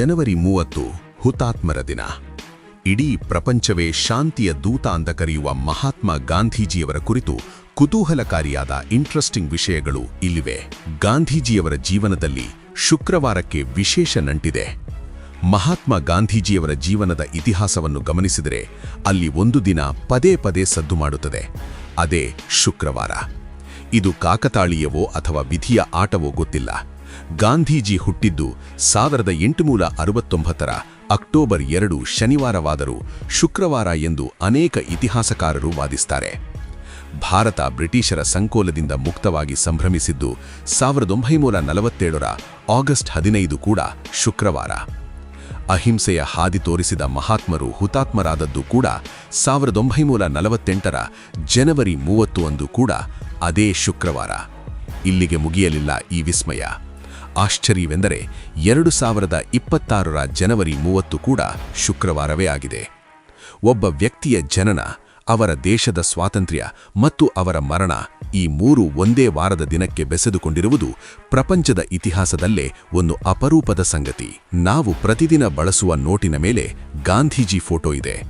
ಜನವರಿ ಮೂವತ್ತು, ಹುತಾತ್ಮರ ದಿನ. ಇಡೀ ಪ್ರಪಂಚವೇ ಶಾಂತಿಯ ದೂತ ಅಂತ ಕರೆಯುವ ಮಹಾತ್ಮ ಗಾಂಧೀಜಿಯವರ ಕುರಿತು ಕುತೂಹಲಕಾರಿಯಾದ ಇಂಟ್ರೆಸ್ಟಿಂಗ್ ವಿಷಯಗಳು ಇಲ್ಲಿವೆ. ಗಾಂಧೀಜಿಯವರ ಜೀವನದಲ್ಲಿ ಶುಕ್ರವಾರಕ್ಕೆ ವಿಶೇಷ ನಂಟಿದೆ. ಮಹಾತ್ಮ ಗಾಂಧೀಜಿಯವರ ಜೀವನದ ಇತಿಹಾಸವನ್ನು ಗಮನಿಸಿದರೆ ಅಲ್ಲಿ ಒಂದು ದಿನ ಪದೇ ಪದೇ ಸದ್ದು ಮಾಡುತ್ತದೆ. ಅದೇ ಶುಕ್ರವಾರ. ಇದು ಕಾಕತಾಳೀಯವೋ ಅಥವಾ ವಿಧಿಯ ಆಟವೋ ಗೊತ್ತಿಲ್ಲ. ಗಾಂಧೀಜಿ ಹುಟ್ಟಿದ್ದು ಸಾವಿರದ ಎಂಟುನೂರ ಅರವತ್ತೊಂಬತ್ತರ ಅಕ್ಟೋಬರ್ ಎರಡು ಶನಿವಾರವಾದರೂ ಶುಕ್ರವಾರ ಎಂದು ಅನೇಕ ಇತಿಹಾಸಕಾರರು ವಾದಿಸ್ತಾರೆ. ಭಾರತ ಬ್ರಿಟಿಷರ ಸಂಕೋಲದಿಂದ ಮುಕ್ತವಾಗಿ ಸಂಭ್ರಮಿಸಿದ್ದು ಸಾವಿರದ ಒಂಬೈನೂರ ನಲವತ್ತೇಳರ ಆಗಸ್ಟ್ ಹದಿನೈದು ಕೂಡ ಶುಕ್ರವಾರ. ಅಹಿಂಸೆಯ ಹಾದಿ ತೋರಿಸಿದ ಮಹಾತ್ಮರು ಹುತಾತ್ಮರಾದದ್ದು ಕೂಡ ಸಾವಿರದ ಒಂಬೈನೂರ ನಲವತ್ತೆಂಟರ ಜನವರಿ ಮೂವತ್ತು ಅಂದು ಕೂಡ ಅದೇ ಶುಕ್ರವಾರ. ಇಲ್ಲಿಗೆ ಮುಗಿಯಲಿಲ್ಲ ಈ ವಿಸ್ಮಯ. ಆಶ್ಚರ್ಯವೆಂದರೆ ಎರಡು ಸಾವಿರದ ಇಪ್ಪತ್ತಾರರ ಜನವರಿ ಮೂವತ್ತು ಕೂಡ ಶುಕ್ರವಾರವೇ ಆಗಿದೆ. ಒಬ್ಬ ವ್ಯಕ್ತಿಯ ಜನನ, ಅವರ ದೇಶದ ಸ್ವಾತಂತ್ರ್ಯ ಮತ್ತು ಅವರ ಮರಣ ಈ ಮೂರು ಒಂದೇ ವಾರದ ದಿನಕ್ಕೆ ಬೆಸೆದುಕೊಂಡಿರುವುದು ಪ್ರಪಂಚದ ಇತಿಹಾಸದಲ್ಲೇ ಒಂದು ಅಪರೂಪದ ಸಂಗತಿ. ನಾವು ಪ್ರತಿದಿನ ಬಳಸುವ ನೋಟಿನ ಮೇಲೆ ಗಾಂಧೀಜಿ ಫೋಟೋ ಇದೆ.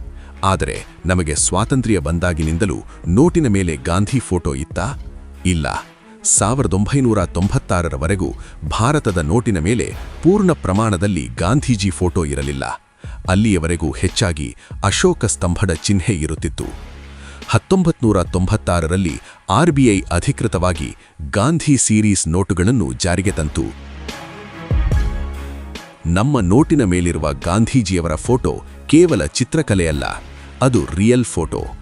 ಆದರೆ ನಮಗೆ ಸ್ವಾತಂತ್ರ್ಯ ಬಂದಾಗಿನಿಂದಲೂ ನೋಟಿನ ಮೇಲೆ ಗಾಂಧಿ ಫೋಟೋ ಇತ್ತಾ? ಇಲ್ಲ. ಸಾವಿರದ ಒಂಬೈನೂರ ತೊಂಬತ್ತಾರರವರೆಗೂ ಭಾರತದ ನೋಟಿನ ಮೇಲೆ ಪೂರ್ಣ ಪ್ರಮಾಣದಲ್ಲಿ ಗಾಂಧೀಜಿ ಫೋಟೋ ಇರಲಿಲ್ಲ. ಅಲ್ಲಿಯವರೆಗೂ ಹೆಚ್ಚಾಗಿ ಅಶೋಕ ಸ್ತಂಭದ ಚಿಹ್ನೆ ಇರುತ್ತಿತ್ತು. ಹತ್ತೊಂಬತ್ತು ನೂರ ತೊಂಬತ್ತಾರರಲ್ಲಿ ಆರ್ಬಿಐ ಅಧಿಕೃತವಾಗಿ ಗಾಂಧಿ ಸೀರೀಸ್ ನೋಟುಗಳನ್ನು ಜಾರಿಗೆ ತಂತು. ನಮ್ಮ ನೋಟಿನ ಮೇಲಿರುವ ಗಾಂಧೀಜಿಯವರ ಫೋಟೋ ಕೇವಲ ಚಿತ್ರಕಲೆಯಲ್ಲ, ಅದು ರಿಯಲ್ ಫೋಟೋ.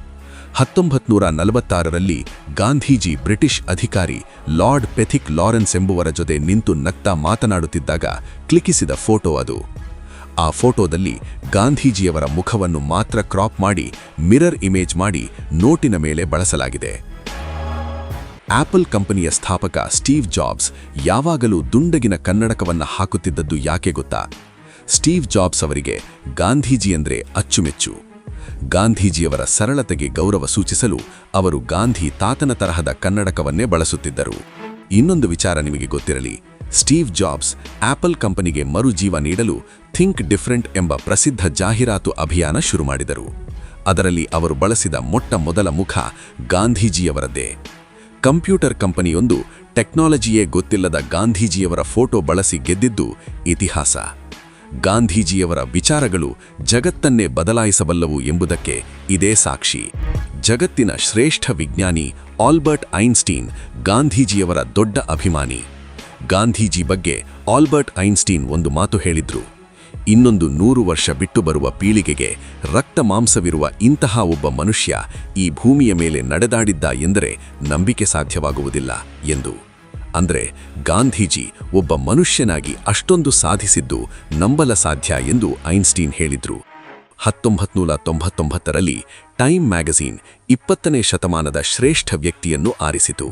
ಹತ್ತೊಂಬತ್ತು ನೂರ ನಲವತ್ತಾರರಲ್ಲಿ ಗಾಂಧೀಜಿ ಬ್ರಿಟಿಷ್ ಅಧಿಕಾರಿ ಲಾರ್ಡ್ ಪೆಥಿಕ್ ಲಾರೆನ್ಸ್ ಎಂಬುವರ ಜೊತೆ ನಿಂತು ನಗ್ತಾ ಮಾತನಾಡುತ್ತಿದ್ದಾಗ ಕ್ಲಿಕ್ಕಿಸಿದ ಫೋಟೋ ಅದು. ಆ ಫೋಟೋದಲ್ಲಿ ಗಾಂಧೀಜಿಯವರ ಮುಖವನ್ನು ಮಾತ್ರ ಕ್ರಾಪ್ ಮಾಡಿ ಮಿರರ್ ಇಮೇಜ್ ಮಾಡಿ ನೋಟಿನ ಮೇಲೆ ಬಳಸಲಾಗಿದೆ. ಆಪಲ್ ಕಂಪನಿಯ ಸ್ಥಾಪಕ ಸ್ಟೀವ್ ಜಾಬ್ಸ್ ಯಾವಾಗಲೂ ದುಂಡಗಿನ ಕನ್ನಡಕವನ್ನು ಹಾಕುತ್ತಿದ್ದದ್ದು ಯಾಕೆ ಗೊತ್ತಾ? ಸ್ಟೀವ್ ಜಾಬ್ಸ್ ಅವರಿಗೆ ಗಾಂಧೀಜಿ ಅಂದ್ರೆ ಅಚ್ಚುಮೆಚ್ಚು. ಗಾಂಧೀಜಿಯವರ ಸರಳತೆಗೆ ಗೌರವ ಸೂಚಿಸಲು ಅವರು ಗಾಂಧಿ ತಾತನ ತರಹದ ಕನ್ನಡಕವನ್ನೇ ಬಳಸುತ್ತಿದ್ದರು. ಇನ್ನೊಂದು ವಿಚಾರ ನಿಮಗೆ ಗೊತ್ತಿರಲಿ, ಸ್ಟೀವ್ ಜಾಬ್ಸ್ ಆಪಲ್ ಕಂಪನಿಗೆ ಮರುಜೀವ ನೀಡಲು ಥಿಂಕ್ ಡಿಫರೆಂಟ್ ಎಂಬ ಪ್ರಸಿದ್ಧ ಜಾಹೀರಾತು ಅಭಿಯಾನ ಶುರು ಮಾಡಿದರು. ಅದರಲ್ಲಿ ಅವರು ಬಳಸಿದ ಮೊಟ್ಟ ಮೊದಲ ಮುಖ ಗಾಂಧೀಜಿಯವರದ್ದೇ. ಕಂಪ್ಯೂಟರ್ ಕಂಪನಿಯೊಂದು ಟೆಕ್ನಾಲಜಿಯೇ ಗೊತ್ತಿಲ್ಲದ ಗಾಂಧೀಜಿಯವರ ಫೋಟೋ ಬಳಸಿ ಗೆದ್ದಿದ್ದು ಇತಿಹಾಸ. ಗಾಂಧೀಜಿಯವರ ವಿಚಾರಗಳು ಜಗತ್ತನ್ನೇ ಬದಲಾಯಿಸಬಲ್ಲವು ಎಂಬುದಕ್ಕೆ ಇದೇ ಸಾಕ್ಷಿ. ಜಗತ್ತಿನ ಶ್ರೇಷ್ಠ ವಿಜ್ಞಾನಿ ಆಲ್ಬರ್ಟ್ ಐನ್ಸ್ಟೀನ್ ಗಾಂಧೀಜಿಯವರ ದೊಡ್ಡ ಅಭಿಮಾನಿ. ಗಾಂಧೀಜಿ ಬಗ್ಗೆ ಆಲ್ಬರ್ಟ್ ಐನ್ಸ್ಟೀನ್ ಒಂದು ಮಾತು ಹೇಳಿದ್ರು. ಇನ್ನೊಂದು ನೂರು ವರ್ಷ ಬಿಟ್ಟು ಬರುವ ಪೀಳಿಗೆಗೆ ರಕ್ತ ಮಾಂಸವಿರುವ ಇಂತಹ ಒಬ್ಬ ಮನುಷ್ಯ ಈ ಭೂಮಿಯ ಮೇಲೆ ನಡೆದಾಡಿದ್ದ ಎಂದರೆ ನಂಬಿಕೆ ಸಾಧ್ಯವಾಗುವುದಿಲ್ಲ, ಎಂದು ಅಂದ್ರೆ ಗಾಂಧೀಜಿ ಒಬ್ಬ ಮನುಷ್ಯನಾಗಿ ಅಷ್ಟೊಂದು ಸಾಧಿಸಿದ್ದು ನಂಬಲ ಸಾಧ್ಯ ಎಂದು ಐನ್ಸ್ಟೀನ್ ಹೇಳಿದ್ರು. ಹತ್ತೊಂಬತ್ತು ನೂರ ತೊಂಬತ್ತೊಂಬತ್ತರಲ್ಲಿ ಟೈಮ್ ಮ್ಯಾಗಝೀನ್ ಇಪ್ಪತ್ತನೇ ಶತಮಾನದ ಶ್ರೇಷ್ಠ ವ್ಯಕ್ತಿಯನ್ನು ಆರಿಸಿತು.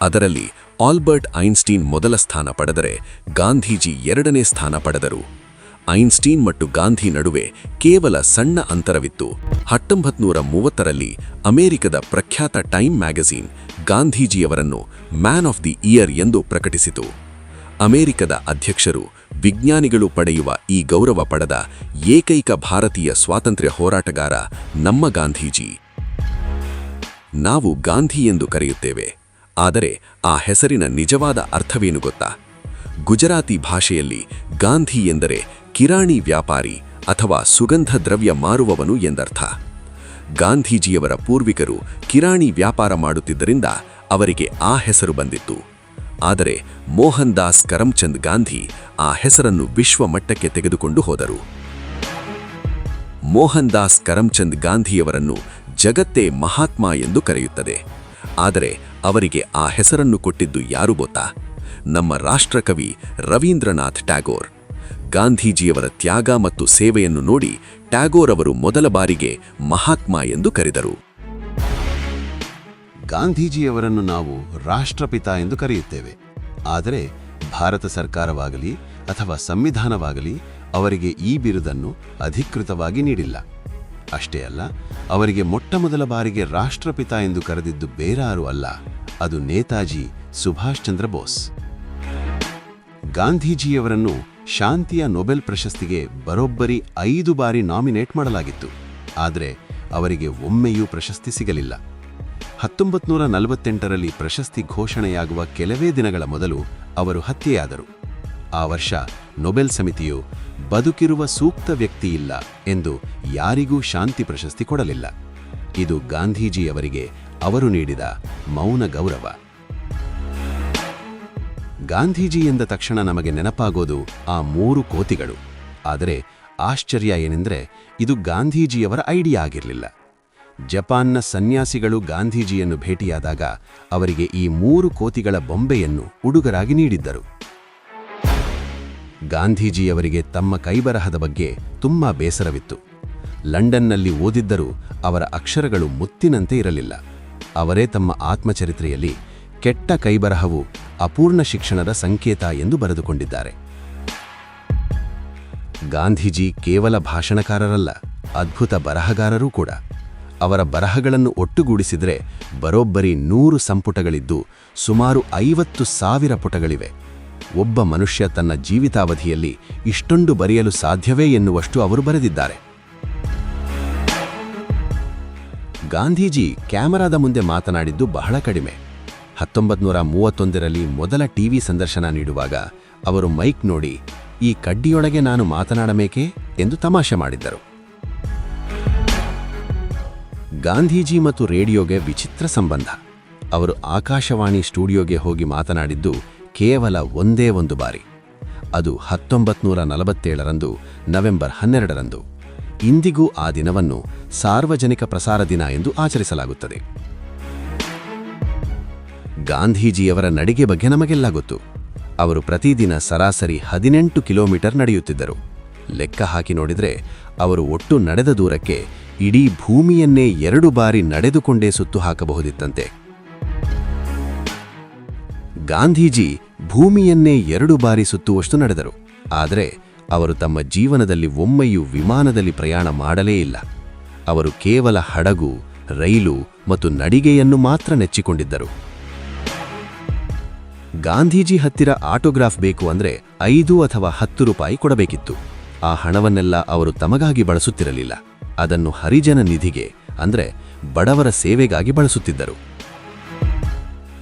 ಅದರಲ್ಲಿ ಆಲ್ಬರ್ಟ್ ಐನ್ಸ್ಟೀನ್ ಮೊದಲ ಸ್ಥಾನ ಪಡೆದರೆ ಗಾಂಧೀಜಿ ಎರಡನೇ ಸ್ಥಾನ ಪಡೆದರು. ಐನ್ಸ್ಟೀನ್ ಮತ್ತು ಗಾಂಧಿ ನಡುವೆ ಕೇವಲ ಸಣ್ಣ ಅಂತರವಿತ್ತು. ಹತ್ತೊಂಬತ್ನೂರ ಮೂವತ್ತರಲ್ಲಿ ಅಮೆರಿಕದ ಪ್ರಖ್ಯಾತ ಟೈಮ್ ಮ್ಯಾಗಜೀನ್ ಗಾಂಧೀಜಿಯವರನ್ನು ಮ್ಯಾನ್ ಆಫ್ ದಿ ಇಯರ್ ಎಂದು ಪ್ರಕಟಿಸಿತು. ಅಮೆರಿಕದ ಅಧ್ಯಕ್ಷರು ವಿಜ್ಞಾನಿಗಳು ಪಡೆಯುವ ಈ ಗೌರವ ಪಡೆದ ಏಕೈಕ ಭಾರತೀಯ ಸ್ವಾತಂತ್ರ್ಯ ಹೋರಾಟಗಾರ ನಮ್ಮ ಗಾಂಧೀಜಿ. ನಾವು ಗಾಂಧಿ ಎಂದು ಕರೆಯುತ್ತೇವೆ, ಆದರೆ ಆ ಹೆಸರಿನ ನಿಜವಾದ ಅರ್ಥವೇನು ಗೊತ್ತಾ? ಗುಜರಾತಿ ಭಾಷೆಯಲ್ಲಿ ಗಾಂಧಿ ಎಂದರೆ ಕಿರಾಣಿ ವ್ಯಾಪಾರಿ ಅಥವಾ ಸುಗಂಧ ದ್ರವ್ಯ ಮಾರುವವನು ಎಂದರ್ಥ. ಗಾಂಧೀಜಿಯವರ ಪೂರ್ವಿಕರು ಕಿರಾಣಿ ವ್ಯಾಪಾರ ಮಾಡುತ್ತಿದ್ದರಿಂದ ಅವರಿಗೆ ಆ ಹೆಸರು ಬಂದಿತ್ತು. ಆದರೆ ಮೋಹನ್ ದಾಸ್ ಕರಮ್ಚಂದ್ ಗಾಂಧಿ ಆ ಹೆಸರನ್ನು ವಿಶ್ವ ಮಟ್ಟಕ್ಕೆ ತೆಗೆದುಕೊಂಡು ಹೋದರು. ಮೋಹನ್ ದಾಸ್ ಕರಮ್ಚಂದ್ ಗಾಂಧಿಯವರನ್ನು ಜಗತ್ತೇ ಮಹಾತ್ಮ ಎಂದು ಕರೆಯುತ್ತದೆ. ಆದರೆ ಅವರಿಗೆ ಆ ಹೆಸರನ್ನು ಕೊಟ್ಟಿದ್ದು ಯಾರು ಗೊತ್ತಾ? ನಮ್ಮ ರಾಷ್ಟ್ರಕವಿ ರವೀಂದ್ರನಾಥ್ ಟ್ಯಾಗೋರ್. ಗಾಂಧೀಜಿಯವರ ತ್ಯಾಗ ಮತ್ತು ಸೇವೆಯನ್ನು ನೋಡಿ ಟ್ಯಾಗೋರ್ ಅವರು ಮೊದಲ ಬಾರಿಗೆ ಮಹಾತ್ಮ ಎಂದು ಕರೆದರು. ಗಾಂಧೀಜಿಯವರನ್ನು ನಾವು ರಾಷ್ಟ್ರಪಿತ ಎಂದು ಕರೆಯುತ್ತೇವೆ. ಆದರೆ ಭಾರತ ಸರ್ಕಾರವಾಗಲಿ ಅಥವಾ ಸಂವಿಧಾನವಾಗಲಿ ಅವರಿಗೆ ಈ ಬಿರುದನ್ನು ಅಧಿಕೃತವಾಗಿ ನೀಡಿಲ್ಲ. ಅಷ್ಟೇ ಅಲ್ಲ, ಅವರಿಗೆ ಮೊಟ್ಟಮೊದಲ ಬಾರಿಗೆ ರಾಷ್ಟ್ರಪಿತ ಎಂದು ಕರೆದಿದ್ದು ಬೇರಾರು ಅಲ್ಲ. ಅದು ನೇತಾಜಿ ಸುಭಾಷ್ ಚಂದ್ರ ಬೋಸ್. ಗಾಂಧೀಜಿಯವರನ್ನು ಶಾಂತಿಯ ನೊಬೆಲ್ ಪ್ರಶಸ್ತಿಗೆ ಬರೋಬ್ಬರಿ ಐದು ಬಾರಿ ನಾಮಿನೇಟ್ ಮಾಡಲಾಗಿತ್ತು. ಆದರೆ ಅವರಿಗೆ ಒಮ್ಮೆಯೂ ಪ್ರಶಸ್ತಿ ಸಿಗಲಿಲ್ಲ. ಹತ್ತೊಂಬತ್ತು ನೂರ ನಲವತ್ತೆಂಟರಲ್ಲಿ ಪ್ರಶಸ್ತಿ ಘೋಷಣೆಯಾಗುವ ಕೆಲವೇ ದಿನಗಳ ಮೊದಲು ಅವರು ಹತ್ಯೆಯಾದರು. ಆ ವರ್ಷ ನೊಬೆಲ್ ಸಮಿತಿಯು ಬದುಕಿರುವ ಸೂಕ್ತ ವ್ಯಕ್ತಿಯಿಲ್ಲ ಎಂದು ಯಾರಿಗೂ ಶಾಂತಿ ಪ್ರಶಸ್ತಿ ಕೊಡಲಿಲ್ಲ. ಇದು ಗಾಂಧೀಜಿಯವರಿಗೆ ಅವರು ನೀಡಿದ ಮೌನ ಗೌರವ. ಗಾಂಧೀಜಿ ಎಂದ ತಕ್ಷಣ ನಮಗೆ ನೆನಪಾಗೋದು ಆ ಮೂರು ಕೋತಿಗಳು. ಆದರೆ ಆಶ್ಚರ್ಯ ಏನೆಂದರೆ ಇದು ಗಾಂಧೀಜಿಯವರ ಐಡಿಯಾ ಆಗಿರಲಿಲ್ಲ. ಜಪಾನ್ನ ಸನ್ಯಾಸಿಗಳು ಗಾಂಧೀಜಿಯನ್ನು ಭೇಟಿಯಾದಾಗ ಅವರಿಗೆ ಈ ಮೂರು ಕೋತಿಗಳ ಬೊಂಬೆಯನ್ನು ಉಡುಗರಾಗಿ ನೀಡಿದ್ದರು. ಗಾಂಧೀಜಿಯವರಿಗೆ ತಮ್ಮ ಕೈಬರಹದ ಬಗ್ಗೆ ತುಂಬಾ ಬೇಸರವಿತ್ತು. ಲಂಡನ್ನಲ್ಲಿ ಓದಿದ್ದರೂ ಅವರ ಅಕ್ಷರಗಳು ಮುತ್ತಿನಂತೆ ಇರಲಿಲ್ಲ. ಅವರೇ ತಮ್ಮ ಆತ್ಮಚರಿತ್ರೆಯಲ್ಲಿ ಕೆಟ್ಟ ಕೈಬರಹವು ಅಪೂರ್ಣ ಶಿಕ್ಷಣದ ಸಂಕೇತ ಎಂದು ಬರೆದುಕೊಂಡಿದ್ದಾರೆ. ಗಾಂಧೀಜಿ ಕೇವಲ ಭಾಷಣಕಾರರಲ್ಲ, ಅದ್ಭುತ ಬರಹಗಾರರೂ ಕೂಡ. ಅವರ ಬರಹಗಳನ್ನು ಒಟ್ಟುಗೂಡಿಸಿದರೆ ಬರೋಬ್ಬರಿ ನೂರು ಸಂಪುಟಗಳಿದ್ದು ಸುಮಾರು ಐವತ್ತು ಸಾವಿರ ಪುಟಗಳಿವೆ. ಒಬ್ಬ ಮನುಷ್ಯ ತನ್ನ ಜೀವಿತಾವಧಿಯಲ್ಲಿ ಇಷ್ಟೊಂದು ಬರೆಯಲು ಸಾಧ್ಯವೇ ಎನ್ನುವಷ್ಟು ಅವರು ಬರೆದಿದ್ದಾರೆ. ಗಾಂಧೀಜಿ ಕ್ಯಾಮರಾದ ಮುಂದೆ ಮಾತನಾಡಿದ್ದು ಬಹಳ ಕಡಿಮೆ. ಹತ್ತೊಂಬತ್ತು ನೂರ ಮೂವತ್ತೊಂದರಲ್ಲಿ ಮೊದಲ ಟಿವಿ ಸಂದರ್ಶನ ನೀಡುವಾಗ ಅವರು ಮೈಕ್ ನೋಡಿ, ಈ ಕಡ್ಡಿಯೊಳಗೆ ನಾನು ಮಾತನಾಡಬೇಕೆ? ಎಂದು ತಮಾಷೆ ಮಾಡಿದ್ದರು. ಗಾಂಧೀಜಿ ಮತ್ತು ರೇಡಿಯೋಗೆ ವಿಚಿತ್ರ ಸಂಬಂಧ. ಅವರು ಆಕಾಶವಾಣಿ ಸ್ಟುಡಿಯೋಗೆ ಹೋಗಿ ಮಾತನಾಡಿದ್ದು ಕೇವಲ ಒಂದೇ ಒಂದು ಬಾರಿ. ಅದು ಹತ್ತೊಂಬತ್ತು ನೂರ ನಲವತ್ತೇಳರಂದು, ನವೆಂಬರ್ ಹನ್ನೆರಡರಂದು. ಇಂದಿಗೂ ಆ ದಿನವನ್ನು ಸಾರ್ವಜನಿಕ ಪ್ರಸಾರ ದಿನ ಎಂದು ಆಚರಿಸಲಾಗುತ್ತದೆ. ಗಾಂಧೀಜಿಯವರ ನಡಿಗೆ ಬಗ್ಗೆ ನಮಗೆಲ್ಲ ಗೊತ್ತು ಅವರು ಪ್ರತಿದಿನ ಸರಾಸರಿ ಹದಿನೆಂಟು ಕಿಲೋಮೀಟರ್ ನಡೆಯುತ್ತಿದ್ದರು. ಲೆಕ್ಕ ಹಾಕಿ ನೋಡಿದರೆ ಅವರು ಒಟ್ಟು ನಡೆದ ದೂರಕ್ಕೆ ಇಡೀ ಭೂಮಿಯನ್ನೇ ಎರಡು ಬಾರಿ ನಡೆದುಕೊಂಡೇ ಸುತ್ತು ಹಾಕಬಹುದಿತ್ತಂತೆ. ಗಾಂಧೀಜಿ ಭೂಮಿಯನ್ನೇ ಎರಡು ಬಾರಿ ಸುತ್ತುವಷ್ಟು ನಡೆದರು. ಆದರೆ ಅವರು ತಮ್ಮ ಜೀವನದಲ್ಲಿ ಒಮ್ಮೆಯೂ ವಿಮಾನದಲ್ಲಿ ಪ್ರಯಾಣ ಮಾಡಲೇ ಇಲ್ಲ. ಅವರು ಕೇವಲ ಹಡಗು, ರೈಲು ಮತ್ತು ನಡಿಗೆಯನ್ನು ಮಾತ್ರ ನೆಚ್ಚಿಕೊಂಡಿದ್ದರು. ಗಾಂಧೀಜಿ ಹತ್ತಿರ ಆಟೋಗ್ರಾಫ್ ಬೇಕು ಅಂದ್ರೆ ಐದು ಅಥವಾ ಹತ್ತು ರೂಪಾಯಿ ಕೊಡಬೇಕಿತ್ತು. ಆ ಹಣವನ್ನೆಲ್ಲ ಅವರು ತಮಗಾಗಿ ಬಳಸುತ್ತಿರಲಿಲ್ಲ. ಅದನ್ನು ಹರಿಜನ ನಿಧಿಗೆ, ಅಂದ್ರೆ ಬಡವರ ಸೇವೆಗಾಗಿ ಬಳಸುತ್ತಿದ್ದರು.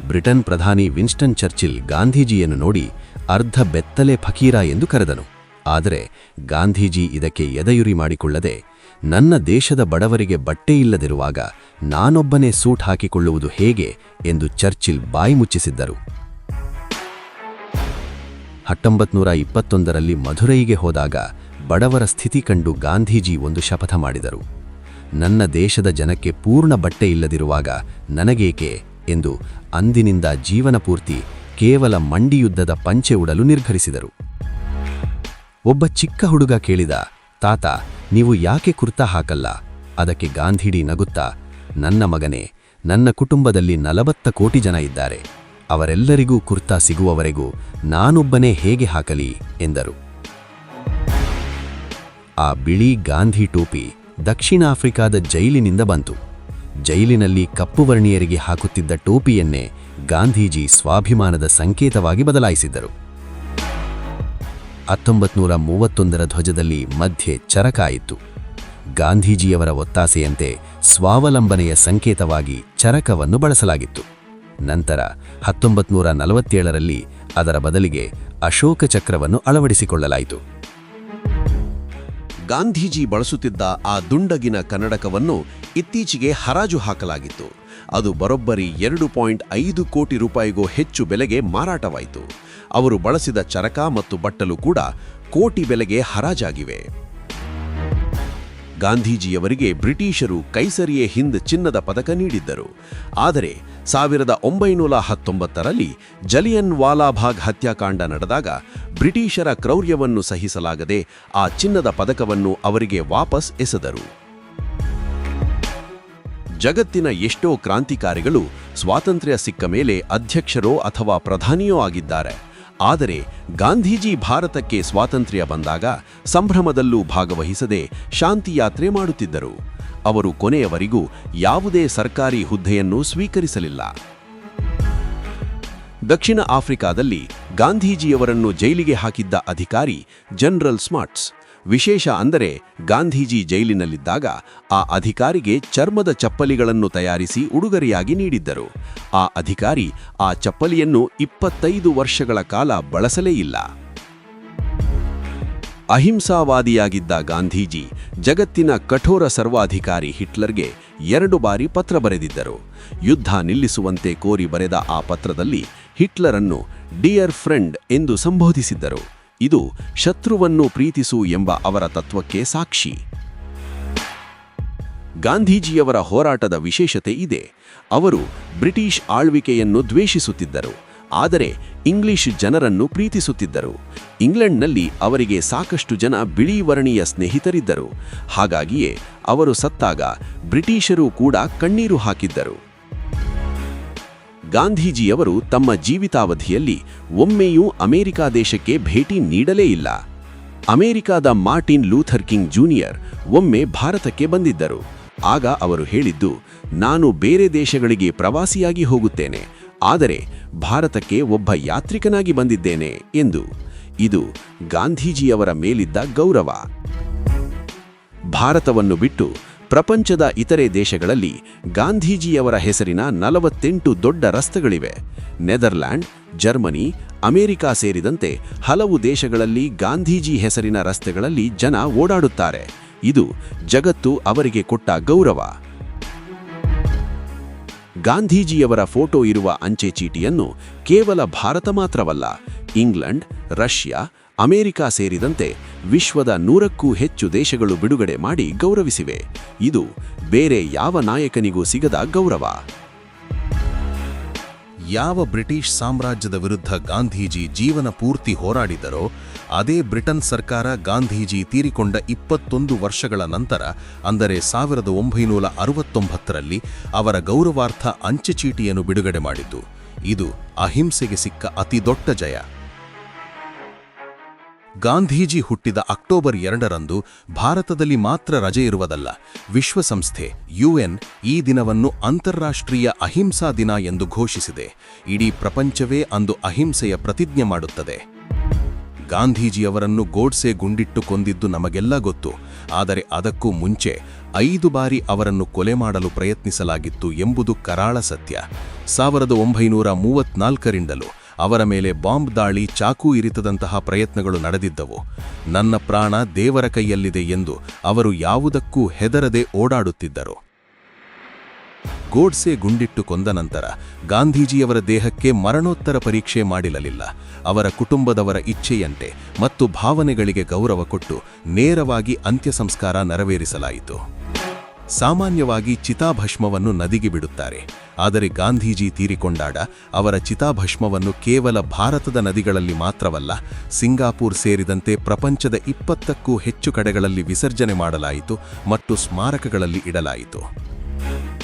ಬ್ರಿಟನ್ ಪ್ರಧಾನಿ ವಿನ್ಸ್ಟನ್ ಚರ್ಚಿಲ್ ಗಾಂಧೀಜಿಯನ್ನು ನೋಡಿ ಅರ್ಧ ಬೆತ್ತಲೆ ಫಕೀರ ಎಂದು ಕರೆದನು. ಆದರೆ ಗಾಂಧೀಜಿ ಇದಕ್ಕೆ ಎದೆಯುರಿ ಮಾಡಿಕೊಳ್ಳದೆ, ನನ್ನ ದೇಶದ ಬಡವರಿಗೆ ಬಟ್ಟೆ ಇಲ್ಲದಿರುವಾಗ ನಾನೊಬ್ಬನೇ ಸೂಟ್ ಹಾಕಿಕೊಳ್ಳುವುದು ಹೇಗೆ ಎಂದು ಚರ್ಚಿಲ್ ಬಾಯಿ ಮುಚ್ಚಿಸಿದ್ದರು. ಹತ್ತೊಂಬತ್ತು ನೂರ ಇಪ್ಪತ್ತೊಂದರಲ್ಲಿ ಮಧುರೈಗೆ ಹೋದಾಗ ಬಡವರ ಸ್ಥಿತಿ ಕಂಡು ಗಾಂಧೀಜಿ ಒಂದು ಶಪಥ ಮಾಡಿದರು. ನನ್ನ ದೇಶದ ಜನಕ್ಕೆ ಪೂರ್ಣ ಬಟ್ಟೆ ಇಲ್ಲದಿರುವಾಗ ನನಗೇಕೆ ಎಂದು ಅಂದಿನಿಂದ ಜೀವನ ಪೂರ್ತಿ ಕೇವಲ ಮಂಡಿಯುದ್ಧದ ಪಂಚೆ ಉಡಲು ನಿರ್ಧರಿಸಿದರು. ಒಬ್ಬ ಚಿಕ್ಕ ಹುಡುಗ ಕೇಳಿದ, ತಾತ, ನೀವು ಯಾಕೆ ಕುರ್ತಾ ಹಾಕಲ್ಲ? ಅದಕ್ಕೆ ಗಾಂಧೀಡಿ ನಗುತ್ತಾ, ನನ್ನ ಮಗನೇ, ನನ್ನ ಕುಟುಂಬದಲ್ಲಿ ನಲವತ್ತ ಕೋಟಿ ಜನ ಇದ್ದಾರೆ. ಅವರೆಲ್ಲರಿಗೂ ಕುರ್ತಾ ಸಿಗುವವರೆಗೂ ನಾನೊಬ್ಬನೇ ಹೇಗೆ ಹಾಕಲಿ ಎಂದರು. ಆ ಬಿಳಿ ಗಾಂಧಿ ಟೋಪಿ ದಕ್ಷಿಣ ಆಫ್ರಿಕಾದ ಜೈಲಿನಿಂದ ಬಂತು. ಜೈಲಿನಲ್ಲಿ ಕಪ್ಪು ವರ್ಣೀಯರಿಗೆ ಹಾಕುತ್ತಿದ್ದ ಟೋಪಿಯನ್ನೇ ಗಾಂಧೀಜಿ ಸ್ವಾಭಿಮಾನದ ಸಂಕೇತವಾಗಿ ಬದಲಾಯಿಸಿದ್ದರು. ಹತ್ತೊಂಬತ್ತು ನೂರ ಮೂವತ್ತೊಂದರ ಧ್ವಜದಲ್ಲಿ ಮಧ್ಯೆ ಚರಕಾಯಿತು ಗಾಂಧೀಜಿಯವರ ಒತ್ತಾಸೆಯಂತೆ ಸ್ವಾವಲಂಬನೆಯ ಸಂಕೇತವಾಗಿ ಚರಕವನ್ನು ಬಳಸಲಾಗಿತ್ತು. ನಂತರ ಹತ್ತೊಂಬತ್ತು ನೂರ ನಲವತ್ತೇಳರಲ್ಲಿ ಅದರ ಬದಲಿಗೆ ಅಶೋಕ ಚಕ್ರವನ್ನು ಅಳವಡಿಸಿಕೊಳ್ಳಲಾಯಿತು. ಗಾಂಧೀಜಿ ಬಳಸುತ್ತಿದ್ದ ಆ ದುಂಡಗಿನ ಕನ್ನಡಕವನ್ನು ಇತ್ತೀಚೆಗೆ ಹರಾಜು ಹಾಕಲಾಗಿತ್ತು. ಅದು ಬರೋಬ್ಬರಿ ಎರಡು ಪಾಯಿಂಟ್ ಐದು ಕೋಟಿ ರೂಪಾಯಿಗೂ ಹೆಚ್ಚು ಬೆಲೆಗೆ ಮಾರಾಟವಾಯಿತು. ಅವರು ಬಳಸಿದ ಚರಕ ಮತ್ತು ಬಟ್ಟಲು ಕೂಡ ಕೋಟಿ ಬೆಲೆಗೆ ಹರಾಜಾಗಿವೆ. ಗಾಂಧೀಜಿಯವರಿಗೆ ಬ್ರಿಟಿಷರು ಕೈಸರಿಯೇ ಹಿಂದ್ ಚಿನ್ನದ ಪದಕ ನೀಡಿದ್ದರು. ಆದರೆ ಸಾವಿರದ ಒಂಬೈನೂರ ಹತ್ತೊಂಬತ್ತರಲ್ಲಿ ಜಲಿಯನ್ ವಾಲಾಭಾಗ್ ಹತ್ಯಾಕಾಂಡ ನಡೆದಾಗ ಬ್ರಿಟಿಷರ ಕ್ರೌರ್ಯವನ್ನು ಸಹಿಸಲಾಗದೆ ಆ ಚಿನ್ನದ ಪದಕವನ್ನು ಅವರಿಗೆ ವಾಪಸ್ ಎಸೆದರು. ಜಗತ್ತಿನ ಎಷ್ಟೋ ಕ್ರಾಂತಿಕಾರಿಗಳು ಸ್ವಾತಂತ್ರ್ಯ ಸಿಕ್ಕ ಮೇಲೆ ಅಧ್ಯಕ್ಷರೋ ಅಥವಾ ಪ್ರಧಾನಿಯೋ ಆಗಿದ್ದಾರೆ. ಆದರೆ ಗಾಂಧೀಜಿ ಭಾರತಕ್ಕೆ ಸ್ವಾತಂತ್ರ್ಯ ಬಂದಾಗ ಸಂಭ್ರಮದಲ್ಲೂ ಭಾಗವಹಿಸದೆ ಶಾಂತಿಯಾತ್ರೆ ಮಾಡುತ್ತಿದ್ದರು. ಅವರು ಕೊನೆಯವರೆಗೂ ಯಾವುದೇ ಸರ್ಕಾರಿ ಹುದ್ದೆಯನ್ನು ಸ್ವೀಕರಿಸಲಿಲ್ಲ. ದಕ್ಷಿಣ ಆಫ್ರಿಕಾದಲ್ಲಿ ಗಾಂಧೀಜಿಯವರನ್ನು ಜೈಲಿಗೆ ಹಾಕಿದ್ದ ಅಧಿಕಾರಿ ಜನರಲ್ ಸ್ಮಾರ್ಟ್ಸ್. ವಿಶೇಷ ಅಂದರೆ ಗಾಂಧೀಜಿ ಜೈಲಿನಲ್ಲಿದ್ದಾಗ ಆ ಅಧಿಕಾರಿಗೆ ಚರ್ಮದ ಚಪ್ಪಲಿಗಳನ್ನು ತಯಾರಿಸಿ ಉಡುಗೊರೆಯಾಗಿ ನೀಡಿದ್ದರು. ಆ ಅಧಿಕಾರಿ ಆ ಚಪ್ಪಲಿಯನ್ನು ಇಪ್ಪತ್ತೈದು ವರ್ಷಗಳ ಕಾಲ ಬಳಸಲೇ ಇಲ್ಲ. ಅಹಿಂಸಾವಾದಿಯಾಗಿದ್ದ ಗಾಂಧೀಜಿ ಜಗತ್ತಿನ ಕಠೋರ ಸರ್ವಾಧಿಕಾರಿ ಹಿಟ್ಲರ್ಗೆ ಎರಡು ಬಾರಿ ಪತ್ರ ಬರೆದಿದ್ದರು. ಯುದ್ಧ ನಿಲ್ಲಿಸುವಂತೆ ಕೋರಿ ಬರೆದ ಆ ಪತ್ರದಲ್ಲಿ ಹಿಟ್ಲರನ್ನು ಡಿಯರ್ ಫ್ರೆಂಡ್ ಎಂದು ಸಂಬೋಧಿಸಿದ್ದರು. ಇದು ಶತ್ರುವನ್ನು ಪ್ರೀತಿಸು ಎಂಬ ಅವರ ತತ್ವಕ್ಕೆ ಸಾಕ್ಷಿ. ಗಾಂಧೀಜಿಯವರ ಹೋರಾಟದ ವಿಶೇಷತೆ ಇದೆ. ಅವರು ಬ್ರಿಟಿಷ್ ಆಳ್ವಿಕೆಯನ್ನು ದ್ವೇಷಿಸುತ್ತಿದ್ದರು. ಆದರೆ ಇಂಗ್ಲಿಷ್ ಜನರನ್ನು ಪ್ರೀತಿಸುತ್ತಿದ್ದರು. ಇಂಗ್ಲೆಂಡ್ನಲ್ಲಿ ಅವರಿಗೆ ಸಾಕಷ್ಟು ಜನ ಬಿಳಿ ವರ್ಣೀಯ ಸ್ನೇಹಿತರಿದ್ದರು. ಹಾಗಾಗಿಯೇ ಅವರು ಸತ್ತಾಗ ಬ್ರಿಟಿಷರು ಕೂಡ ಕಣ್ಣೀರು ಹಾಕಿದ್ದರು. ಗಾಂಧೀಜಿಯವರು ತಮ್ಮ ಜೀವಿತಾವಧಿಯಲ್ಲಿ ಒಮ್ಮೆಯೂ ಅಮೆರಿಕ ದೇಶಕ್ಕೆ ಭೇಟಿ ನೀಡಲೇ ಇಲ್ಲ. ಅಮೆರಿಕಾದ ಮಾರ್ಟಿನ್ ಲೂಥರ್ ಕಿಂಗ್ ಜೂನಿಯರ್ ಒಮ್ಮೆ ಭಾರತಕ್ಕೆ ಬಂದಿದ್ದರು. ಆಗ ಅವರು ಹೇಳಿದ್ದು, ನಾನು ಬೇರೆ ದೇಶಗಳಿಗೆ ಪ್ರವಾಸಿಯಾಗಿ ಹೋಗುತ್ತೇನೆ. ಆದರೆ ಭಾರತಕ್ಕೆ ಒಬ್ಬ ಯಾತ್ರಿಕನಾಗಿ ಬಂದಿದ್ದೇನೆ ಎಂದು. ಇದು ಗಾಂಧೀಜಿಯವರ ಮೇಲಿದ್ದ ಗೌರವ. ಭಾರತವನ್ನು ಬಿಟ್ಟು ಪ್ರಪಂಚದ ಇತರೆ ದೇಶಗಳಲ್ಲಿ ಗಾಂಧೀಜಿಯವರ ಹೆಸರಿನ ನಲವತ್ತೆಂಟು ದೊಡ್ಡ ರಸ್ತೆಗಳಿವೆ. ನೆದರ್ಲ್ಯಾಂಡ್, ಜರ್ಮನಿ, ಅಮೆರಿಕಾ ಸೇರಿದಂತೆ ಹಲವು ದೇಶಗಳಲ್ಲಿ ಗಾಂಧೀಜಿ ಹೆಸರಿನ ರಸ್ತೆಗಳಲ್ಲಿ ಜನ ಓಡಾಡುತ್ತಾರೆ. ಇದು ಜಗತ್ತು ಅವರಿಗೆ ಕೊಟ್ಟ ಗೌರವ. ಗಾಂಧೀಜಿಯವರ ಫೋಟೋ ಇರುವ ಅಂಚೆ ಚೀಟಿಯನ್ನು ಕೇವಲ ಭಾರತ ಮಾತ್ರವಲ್ಲ, ಇಂಗ್ಲೆಂಡ್, ರಷ್ಯಾ, ಅಮೆರಿಕ ಸೇರಿದಂತೆ ವಿಶ್ವದ ನೂರಕ್ಕೂ ಹೆಚ್ಚು ದೇಶಗಳು ಬಿಡುಗಡೆ ಮಾಡಿ ಗೌರವಿಸಿವೆ. ಇದು ಬೇರೆ ಯಾವ ನಾಯಕನಿಗೂ ಸಿಗದ ಗೌರವ? ಯಾವ ಬ್ರಿಟಿಷ್ ಸಾಮ್ರಾಜ್ಯದ ವಿರುದ್ಧ ಗಾಂಧೀಜಿ ಜೀವನ ಪೂರ್ತಿ ಹೋರಾಡಿದರೋ, ಅದೇ ಬ್ರಿಟನ್ ಸರ್ಕಾರ ಗಾಂಧೀಜಿ ತೀರಿಕೊಂಡ ಇಪ್ಪತ್ತೊಂದು ವರ್ಷಗಳ ನಂತರ, ಅಂದರೆ ಸಾವಿರದ ಒಂಬೈನೂರ ಅರವತ್ತೊಂಬತ್ತರಲ್ಲಿ, ಅವರ ಗೌರವಾರ್ಥ ಅಂಚೆ ಚೀಟಿಯನ್ನು ಬಿಡುಗಡೆ ಮಾಡಿತು. ಇದು ಅಹಿಂಸೆಗೆ ಸಿಕ್ಕ ಅತಿದೊಡ್ಡ ಜಯ. ಗಾಂಧೀಜಿ ಹುಟ್ಟಿದ ಅಕ್ಟೋಬರ್ ಎರಡರಂದು ಭಾರತದಲ್ಲಿ ಮಾತ್ರ ರಜೆ ಇರುವುದಲ್ಲ, ವಿಶ್ವಸಂಸ್ಥೆ, ಯುಎನ್ ಈ ದಿನವನ್ನು ಅಂತಾರಾಷ್ಟ್ರೀಯ ಅಹಿಂಸಾ ದಿನ ಎಂದು ಘೋಷಿಸಿದೆ. ಇಡೀ ಪ್ರಪಂಚವೇ ಅಂದು ಅಹಿಂಸೆಯ ಪ್ರತಿಜ್ಞೆ ಮಾಡುತ್ತದೆ. ಗಾಂಧೀಜಿಯವರನ್ನು ಗೋಡ್ಸೆ ಗುಂಡಿಟ್ಟು ಕೊಂದಿದ್ದು ನಮಗೆಲ್ಲ ಗೊತ್ತು, ಆದರೆ ಅದಕ್ಕೂ ಮುಂಚೆ ಐದು ಬಾರಿ ಅವರನ್ನು ಕೊಲೆ ಮಾಡಲು ಪ್ರಯತ್ನಿಸಲಾಗಿತ್ತು ಎಂಬುದು ಕರಾಳ ಸತ್ಯ. ಸಾವಿರದ ಒಂಬೈನೂರ ಮೂವತ್ನಾಲ್ಕರಿಂದಲೂ ಅವರ ಮೇಲೆ ಬಾಂಬ್ ದಾಳಿ ಚಾಕು ಇರಿತದಂತಹ ಪ್ರಯತ್ನಗಳು ನಡೆದಿದ್ದವು. ನನ್ನ ಪ್ರಾಣ ದೇವರ ಕೈಯಲ್ಲಿದೆ ಎಂದು ಅವರು ಯಾವುದಕ್ಕೂ ಹೆದರದೆ ಓಡಾಡುತ್ತಿದ್ದರು. ಗೋಡ್ಸೆ ಗುಂಡಿಟ್ಟು ಕೊಂದ ನಂತರ ಗಾಂಧೀಜಿಯವರ ದೇಹಕ್ಕೆ ಮರಣೋತ್ತರ ಪರೀಕ್ಷೆ ಮಾಡಿರಲಿಲ್ಲ ಅವರ ಕುಟುಂಬದವರ ಇಚ್ಛೆಯಂತೆ ಮತ್ತು ಭಾವನೆಗಳಿಗೆ ಗೌರವ ಕೊಟ್ಟು ನೇರವಾಗಿ ಅಂತ್ಯಸಂಸ್ಕಾರ ನೆರವೇರಿಸಲಾಯಿತು. ಸಾಮಾನ್ಯವಾಗಿ ಚಿತಾಭಸ್ಮವನ್ನು ನದಿಗೆ ಬಿಡುತ್ತಾರೆ. ಆದರೆ ಗಾಂಧೀಜಿ ತೀರಿಕೊಂಡಾಡ ಅವರ ಚಿತಾಭಸ್ಮವನ್ನು ಕೇವಲ ಭಾರತದ ನದಿಗಳಲ್ಲಿ ಮಾತ್ರವಲ್ಲ, ಸಿಂಗಾಪುರ್ ಸೇರಿದಂತೆ ಪ್ರಪಂಚದ ಇಪ್ಪತ್ತಕ್ಕೂ ಹೆಚ್ಚು ಕಡೆಗಳಲ್ಲಿ ವಿಸರ್ಜನೆ ಮಾಡಲಾಯಿತು ಮತ್ತು ಸ್ಮಾರಕಗಳಲ್ಲಿ ಇಡಲಾಯಿತು.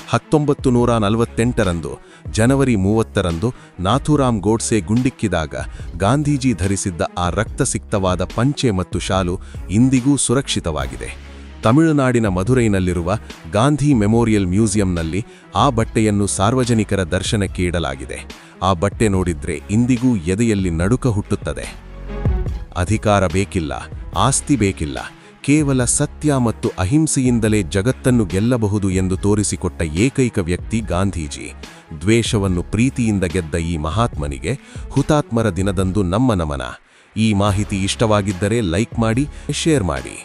ಹತ್ತೊಂಬತ್ತು ನೂರ ನಲವತ್ತೆಂಟರಂದು, ಜನವರಿ ಮೂವತ್ತರಂದು ನಾಥೂರಾಮ್ ಗೋಡ್ಸೆ ಗುಂಡಿಕ್ಕಿದಾಗ ಗಾಂಧೀಜಿ ಧರಿಸಿದ್ದ ಆ ರಕ್ತಸಿಕ್ತವಾದ ಪಂಚೆ ಮತ್ತು ಶಾಲು ಇಂದಿಗೂ ಸುರಕ್ಷಿತವಾಗಿದೆ. ತಮಿಳುನಾಡಿನ ಮಧುರೈನಲ್ಲಿರುವ ಗಾಂಧಿ ಮೆಮೋರಿಯಲ್ ಮ್ಯೂಸಿಯಂನಲ್ಲಿ ಆ ಬಟ್ಟೆಯನ್ನು ಸಾರ್ವಜನಿಕರ ದರ್ಶನಕ್ಕೆ ಇಡಲಾಗಿದೆ. ಆ ಬಟ್ಟೆ ನೋಡಿದ್ರೆ ಇಂದಿಗೂ ಎದೆಯಲ್ಲಿ ನಡುಕ ಹುಟ್ಟುತ್ತದೆ. ಅಧಿಕಾರ ಬೇಕಿಲ್ಲ, ಆಸ್ತಿ ಬೇಕಿಲ್ಲ, ಕೇವಲ ಸತ್ಯ ಮತ್ತು ಅಹಿಂಸೆಯಿಂದಲೇ ಜಗತ್ತನ್ನು ಗೆಲ್ಲಬಹುದು ಎಂದು ತೋರಿಸಿಕೊಟ್ಟ ಏಕೈಕ ವ್ಯಕ್ತಿ ಗಾಂಧೀಜಿ. ದ್ವೇಷವನ್ನು ಪ್ರೀತಿಯಿಂದ ಗೆದ್ದ ಈ ಮಹಾತ್ಮನಿಗೆ ಹುತಾತ್ಮರ ದಿನದಂದು ನಮ್ಮ ನಮನ. ಈ ಮಾಹಿತಿ ಇಷ್ಟವಾಗಿದ್ದರೆ ಲೈಕ್ ಮಾಡಿ, ಶೇರ್ ಮಾಡಿ.